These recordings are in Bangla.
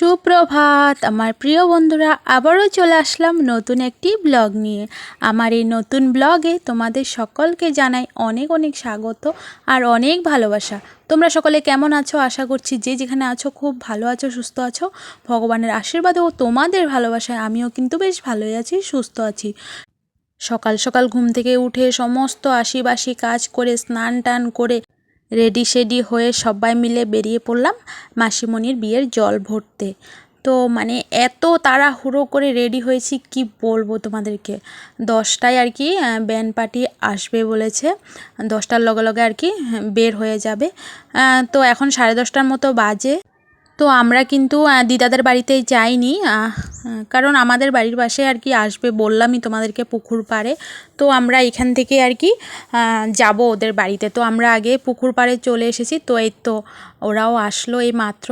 সুপ্রভাত। আমার প্রিয় বন্ধুরা, আবারও চলে আসলাম নতুন একটি ব্লগ নিয়ে। আমার এই নতুন ব্লগে তোমাদের সকলকে জানাই অনেক অনেক স্বাগত আর অনেক ভালোবাসা। তোমরা সকলে কেমন আছো? আশা করছি যে যেখানে আছো খুব ভালো আছো, সুস্থ আছো। ভগবানের আশীর্বাদে ও তোমাদের ভালোবাসায় আমিও কিন্তু বেশ ভালোই আছি, সুস্থ আছি। সকাল সকাল ঘুম থেকে উঠে সমস্ত আশিবাসি কাজ করে, স্নান টান করে রেডি সেডি হয়ে সবাই মিলে বেরিয়ে পড়লাম মাসিমণির বিয়ের জল ভরতে। তো মানে এত তাড়াহুড়ো করে রেডি হয়েছি, কি বলব তোমাদেরকে? দশটায় আর কি ব্যান্ড পার্টি আসবে বলেছে। দশটার লগে লগে আর কি বের হয়ে যাবে। তো এখন সাড়ে দশটার মতো বাজে। তো আমরা কিন্তু দিদাদের বাড়িতে যাইনি। কারণ আমাদের বাড়ির পাশে আর কি আসবে বললামই তোমাদেরকে পুকুর পাড়ে। তো আমরা এখান থেকে আর কি যাব ওদের বাড়িতে। তো আমরা আগে পুকুর পাড়ে চলে এসেছি। তো এই তো ওরাও আসলো এই মাত্র।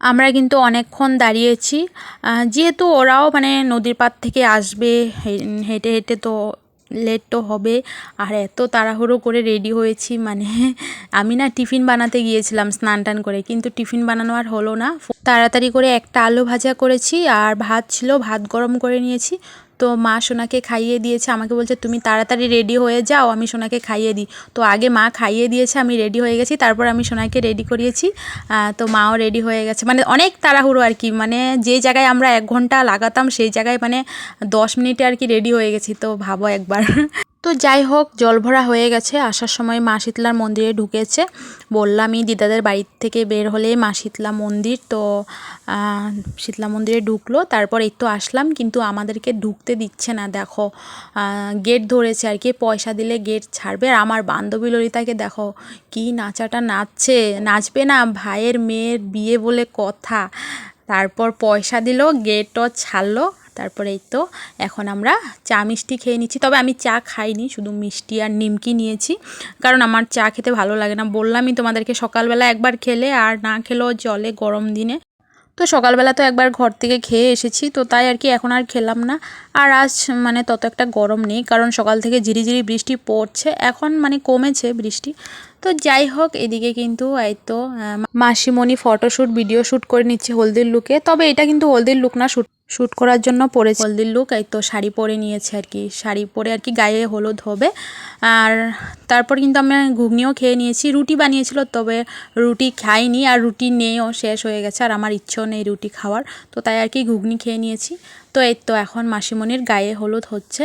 আমরা কিন্তু অনেকক্ষণ দাঁড়িয়েছি। যেহেতু ওরাও মানে নদীর পাড় থেকে আসবে, হেঁটে হেঁটে তো লেট তো হবে। আর এত তাড়াহুড়ো করে রেডি হয়েছি মানে আমি না টিফিন বানাতে গিয়েছিলাম স্নান টান করে, কিন্তু টিফিন বানানো আর হলো না। তাড়াতাড়ি করে একটা আলু ভাজা করেছি, আর ভাত ছিল, ভাত গরম করে নিয়েছি। তো মা সোনাকে খাইয়ে দিয়েছে। আমাকে বলছে, তুমি তাড়াতাড়ি রেডি হয়ে যাও, আমি সোনাকে খাইয়ে দিই। তো আগে মা খাইয়ে দিয়েছে, আমি রেডি হয়ে গেছি। তারপর আমি সোনাকে রেডি করিয়েছি। তো মাও রেডি হয়ে গেছে। মানে অনেক তাড়াহুড়ো আর কি। মানে যে জায়গায় আমরা এক ঘণ্টা লাগাতাম, সেই জায়গায় মানে দশ মিনিটে আর কি রেডি হয়ে গেছি। তো ভাবো একবার। তো যাই হোক, জল ভরা হয়ে গেছে। আসার সময় মা শীতলার মন্দিরে ঢুকেছে। বললামই দিদাদের বাড়ি থেকে বের হলে মা শীতলা মন্দির। তো শীতলা মন্দিরে ঢুকলো। তারপর এই তো আসলাম, কিন্তু আমাদেরকে ঢুকতে দিচ্ছে না। দেখো গেট ধরেছে আর কি, পয়সা দিলে গেট ছাড়বে। আর আমার বান্ধবী ললিতাকে দেখো, কি নাচাটা নাচছে। নাচবে না, ভাইয়ের মেয়ের বিয়ে বলে কথা। তারপর পয়সা দিল গেটও ছাড়লো। তারপরে এই তো এখন আমরা চা মিষ্টি খেয়ে নিচ্ছি। তবে আমি চা খাইনি, শুধু মিষ্টি আর নিমকি নিয়েছি। কারণ আমার চা খেতে ভালো লাগে না। বললামই তোমাদেরকে সকালবেলা একবার খেলে আর না খেলেও জলে গরম দিনে। তো সকালবেলা তো একবার ঘর থেকে খেয়ে এসেছি, তো তাই আর কি এখন আর খেলাম না। আর আজ মানে তত একটা গরম নেই, কারণ সকাল থেকে ঝিরিঝিরি বৃষ্টি পড়ছে। এখন মানে কমেছে বৃষ্টি। তো যাই হোক, এদিকে কিন্তু এই তো মাসিমণি ফটোশ্যুট ভিডিও শ্যুট করে নিচ্ছে হলদির লুকে তবে এটা কিন্তু হলদির লুক না শ্যুট শ্যুট করার জন্য পরেছে। হলদির লুক এই তো শাড়ি পরে নিয়েছে আর কি। শাড়ি পরে আর কি গায়ে হলুদ হবে। আর তারপর কিন্তু আমি ঘুগনিও খেয়ে নিয়েছি। রুটি বানিয়েছিল, তবে রুটি খাইনি আর রুটি নেইও শেষ হয়ে গেছে আর আমার ইচ্ছেও নেই রুটি খাওয়ার। তো তাই আর কি ঘুগনি খেয়ে নিয়েছি। তো এই তো এখন মাসিমণির গায়ে হলুদ হচ্ছে।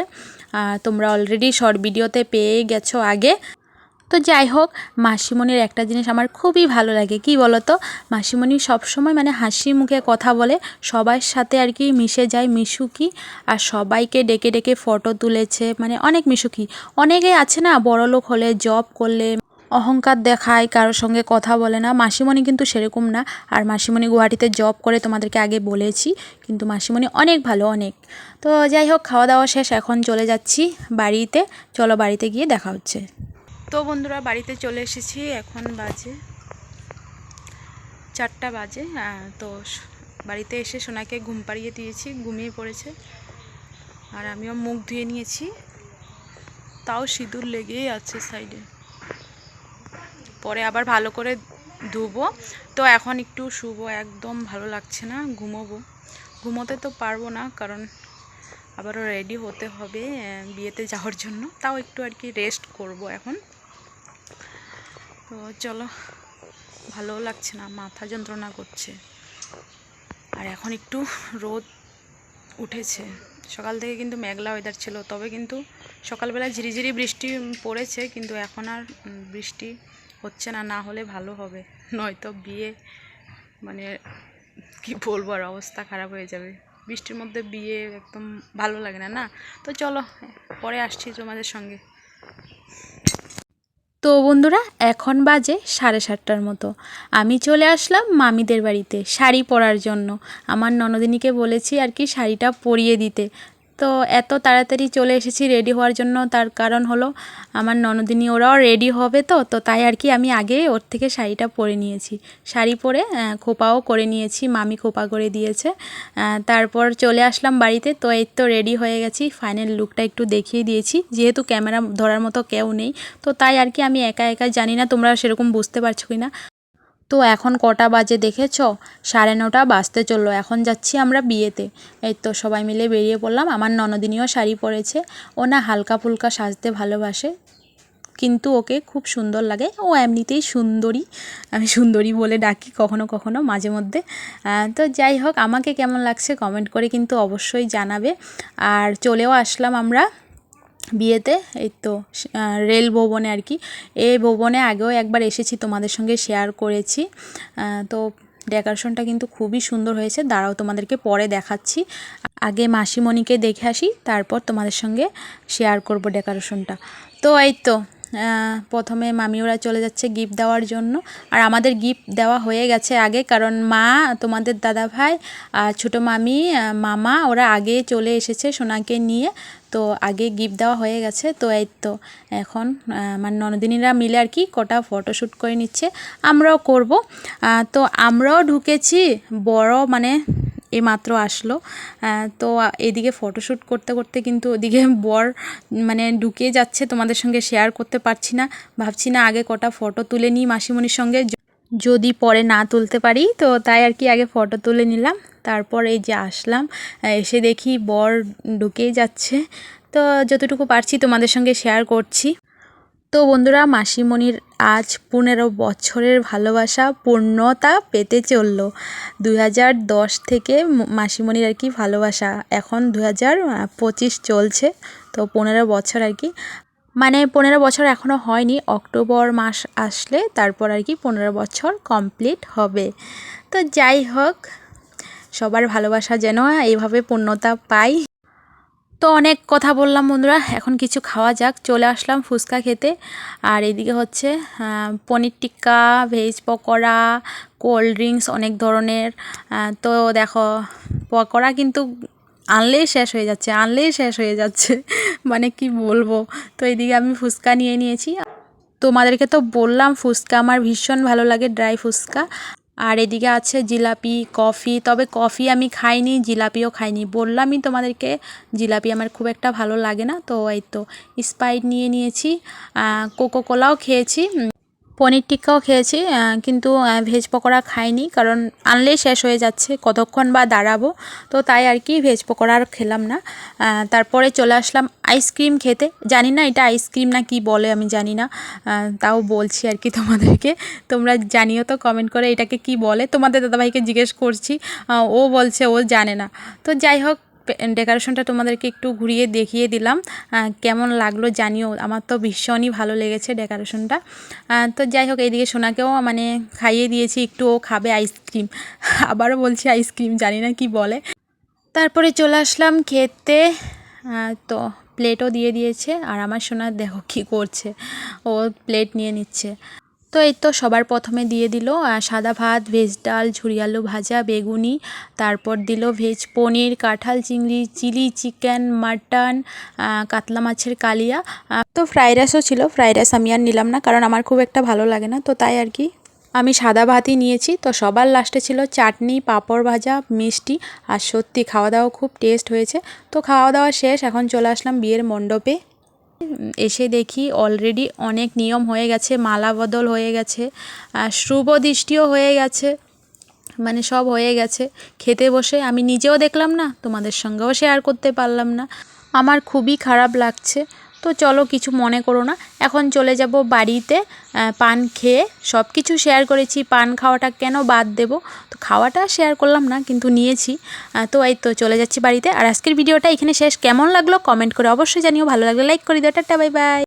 তোমরা অলরেডি শর্ট ভিডিওতে পেয়ে গেছো আগে। তো যাই হোক, মাসিমণির একটা জিনিস আমার খুবই ভালো লাগে। কি বলো তো মাসিমণি সবসময় মানে হাসি মুখে কথা বলে, সবার সাথে আর কি মিশে যায় মিশুকি আর সবাইকে ডেকে ডেকে ফটো তুলেছে মানে অনেক মিশুকি। অনেকে আছে না, বড় লোক হলে জব করলে অহংকার দেখায়, কারোর সঙ্গে কথা বলে না। মাসিমণি কিন্তু সেরকম না। আর মাসিমণি গুয়াহাটিতে জব করে তোমাদেরকে আগে বলেছি, কিন্তু মাসিমণি অনেক ভালো, অনেক। তো যাই হোক, খাওয়া দাওয়া শেষ, এখন চলে যাচ্ছি বাড়িতে। চলো বাড়িতে গিয়ে দেখা হচ্ছে। তো বন্ধুরা বাড়িতে চলে এসেছি, এখন বাজে চারটা বাজে তো বাড়িতে এসে সোনাকে ঘুম পাড়িয়ে দিয়েছি, ঘুমিয়ে পড়েছে। আর আমিও মুখ ধুয়ে নিয়েছি, তাও সিঁদুর লেগেই আছে সাইডে। পরে আবার ভালো করে ধুবো। তো এখন একটু শুবো, একদম ভালো লাগছে না, ঘুমোবো। ঘুমোতে তো পারব না, কারণ আবারও রেডি হতে হবে বিয়েতে যাওয়ার জন্য। তাও একটু আর কি রেস্ট করব এখন। তো চলো ভালো লাগছে না, মাথা যন্ত্রণা করছে। আর এখন একটু রোদ উঠেছে। সকাল থেকে কিন্তু মেঘলা ওয়েদার ছিল, তবে কিন্তু সকালবেলা ঝিরিঝিরি বৃষ্টি পড়েছে, কিন্তু এখন আর বৃষ্টি হচ্ছে না না হলে ভালো হবে। নয়তো বিয়ে মানে কি বলব, আর অবস্থা খারাপ হয়ে যাবে। বৃষ্টির মধ্যে বিয়ে একদম ভালো লাগে না না? তো চলো, পরে আসছি তোমাদের সঙ্গে। তো বন্ধুরা, এখন বাজে সাড়ে সাতটার মতো। আমি চলে আসলাম মামিদের বাড়িতে শাড়ি পরার জন্য। আমার ননদিনীকে বলেছি আর কি শাড়িটা পরিয়ে দিতে। তো এত তাড়াতাড়ি চলে এসেছি রেডি হওয়ার জন্য। তার কারণ হলো, আমার ননদিনী ওরাও রেডি হবে তো তো তাই আর কি আমি আগে ওর থেকে শাড়িটা পরে নিয়েছি। শাড়ি পরে খোপাও করে নিয়েছি, মামি খোপা করে দিয়েছে। তারপর চলে আসলাম বাড়িতে, তো এই তো রেডি হয়ে গেছি। ফাইনাল লুকটা একটু দেখিয়ে দিয়েছি। যেহেতু ক্যামেরা ধরার মতো কেউ নেই, তো তাই আর কি আমি একা একা জানি না, তোমরা সেরকম বুঝতে পারছ কি না তো এখন কটা বাজে দেখেছ? সাড়ে নটা বাজতে চলল, এখন যাচ্ছি আমরা বিয়েতে। এই তো সবাই মিলে বেরিয়ে পড়লাম, আমার ননদিনীও শাড়ি পরেছে, ও না হালকা ফুলকা সাজতে ভালোবাসে, কিন্তু ওকে খুব সুন্দর লাগে, ও এমনিতেই সুন্দরী, আমি সুন্দরী বলে ডাকি কখনো কখনো মাঝে মধ্যে। তো যাই হোক, আমাকে কেমন লাগছে কমেন্ট করে কিন্তু অবশ্যই জানাবে। আর চলেও আসলাম আমরা বিয়েতে, এই তো রেল ভবনে আর কি। এই ভবনে আগেও একবার এসেছি, তোমাদের সঙ্গে শেয়ার করেছি। তো ডেকোরেশনটা কিন্তু খুবই সুন্দর হয়েছে। দাঁড়াও, তোমাদেরকে পরে দেখাচ্ছি। আগে মাসিমণিকে দেখে আসি, তারপর তোমাদের সঙ্গে শেয়ার করব ডেকোরেশনটা তো এই তো প্রথমে মামি ওরা চলে যাচ্ছে গিফট দেওয়ার জন্য। আর আমাদের গিফট দেওয়া হয়ে গেছে আগে, কারণ মা, তোমাদের দাদা ভাই আর ছোটো মামি মামা ওরা আগে চলে এসেছে সোনাকে নিয়ে। তো আগে গিফট দেওয়া হয়ে গেছে, তো এই তো এখন মানে ননদিনীরা মিলে আর কি কটা ফটোশ্যুট করে নিচ্ছে। আমরাও করব। তো আমরাও ঢুকেছি বড় মানে এইমাত্র আসলো। তো এদিকে ফটোশ্যুট করতে করতে কিন্তু ওদিকে বর মানে ঢুকে যাচ্ছে, তোমাদের সঙ্গে শেয়ার করতে পারছি না। ভাবছি না আগে কটা ফটো তুলে নিই মাসিমণির সঙ্গে। যদি পরে না তুলতে পারি, তো তাই আর কি আগে ফটো তুলে নিলাম। তারপর এই যে আসলাম এসে দেখি বর ঢুকেই যাচ্ছে। তো যতটুকু পারছি তোমাদের সঙ্গে শেয়ার করছি। তো বন্ধুরা, মাসিমণির আজ পনেরো বছরের ভালোবাসা পূর্ণতা পেতে চলল। দুই হাজার দশ থেকে মাসিমণির আর কি ভালোবাসা, এখন দু হাজার পঁচিশ চলছে, তো পনেরো বছর আর কি। মানে পনেরো বছর এখনও হয়নি, অক্টোবর মাস আসলে তারপর আর কি পনেরো বছর কমপ্লিট হবে। তো যাই হোক, সবার ভালোবাসা যেন এইভাবে পূর্ণতা পাই। তো অনেক কথা বললাম বন্ধুরা, এখন কিছু খাওয়া যাক। চলে আসলাম ফুচকা খেতে। আর এদিকে হচ্ছে paneer tikka veg pakora cold drinks অনেক ধরনের। তো দেখো, পকোড়া কিন্তু আনলেই শেষ হয়ে যাচ্ছে, আনলেই শেষ হয়ে যাচ্ছে। মানে কি বলব? তো এদিকে আমি ফুচকা নিয়ে নিয়েছি। তোমাদেরকে তো বললাম, ফুচকা আমার ভীষণ ভালো লাগে ড্রাই ফুচকা। আর এদিকে আছে জিলাপি, কফি, তবে কফি আমি খাইনি, জিলাপিও খাইনি। বললামই তোমাদেরকে, জিলাপি আমার খুব একটা ভালো লাগে না, তো এই তো স্প্রাইট নিয়ে নিয়েছি কোকো কোলাও খেয়েছি। পনির টিক্কাও খেয়েছি কিন্তু ভেজ পকোড়া খাইনি কারণ আনলেই শেষ হয়ে যাচ্ছে, কতক্ষণ বা দাঁড়াবো? তো তাই আর কি ভেজ পকোড়া আর খেলাম না। তারপরে চলে আসলাম আইসক্রিম খেতে। জানি না এটা আইসক্রিম না কি বলে, আমি জানি না। তাও বলছি আর কি তোমাদেরকে। তোমরা জানিও তো কমেন্ট করে এটাকে কি বলে। তোমাদের দাদাভাইকে জিজ্ঞেস করছি ও বলছে ও জানে না। তো যাই হোক ডেকোরেশনটা তোমাদেরকে একটু ঘুরিয়ে দেখিয়ে দিলাম। কেমন লাগল জানিও। আমার তো ভীষণই ভালো লেগেছে ডেকোরেশনটা তো যাই হোক, এইদিকে সোনাকেও মানে খাইয়ে দিয়েছি একটু ও খাবে আইসক্রিম আবারও বলছি আইসক্রিম জানি না কি বলে। তারপরে চলে আসলাম খেতে। তো প্লেটও দিয়ে দিয়েছে। আর আমার সোনা দেখো কী করছে। ও প্লেট নিয়ে নিচ্ছে। তো এই তো সবার প্রথমে দিয়ে দিল সাদা ভাত, ভেজ ডাল, ঝুরি আলু ভাজা, বেগুনি, তারপর দিল ভেজ পনির, কাঁঠাল চিংড়ি, চিলি চিকেন, মাটন কাতলা মাছের কালিয়া। তো ফ্রাইড রাইসও ছিল, ফ্রাইড রাইস আমি আর নিলাম না কারণ আমার খুব একটা ভালো লাগে না, তো তাই আর কি। আমি সাদা ভাতই নিয়েছি, তো সবার লাস্টে ছিল চাটনি, পাঁপড় ভাজা, মিষ্টি, আর সত্যি খাওয়া দাওয়া খুব টেস্ট হয়েছে। তো খাওয়া দাওয়া শেষ, এখন চলে আসলাম বিয়ের মণ্ডপে। এসে দেখি অলরেডি অনেক নিয়ম হয়ে গেছে, মালা বদল হয়ে গেছে আর শুভ দৃষ্টিও হয়ে গেছে মানে সব হয়ে গেছে। খেতে বসে আমি নিজেও দেখলাম না, তোমাদের সঙ্গেও শেয়ার করতে পারলাম না। আমার খুবই খারাপ লাগছে। তো চলো কিছু মনে করো না। এখন চলে যাব বাড়িতে পান খেয়ে। সব কিছু শেয়ার করেছি, পান খাওয়াটা কেন বাদ দেব? তো খাওয়াটা শেয়ার করলাম না, কিন্তু নিয়েছি। তো এই তো চলে যাচ্ছি বাড়িতে। আর আজকের ভিডিওটা এখানে শেষ। কেমন লাগল? কমেন্ট করে অবশ্যই জানিও। ভালো লাগলে লাইক করে দিও। Tata bye bye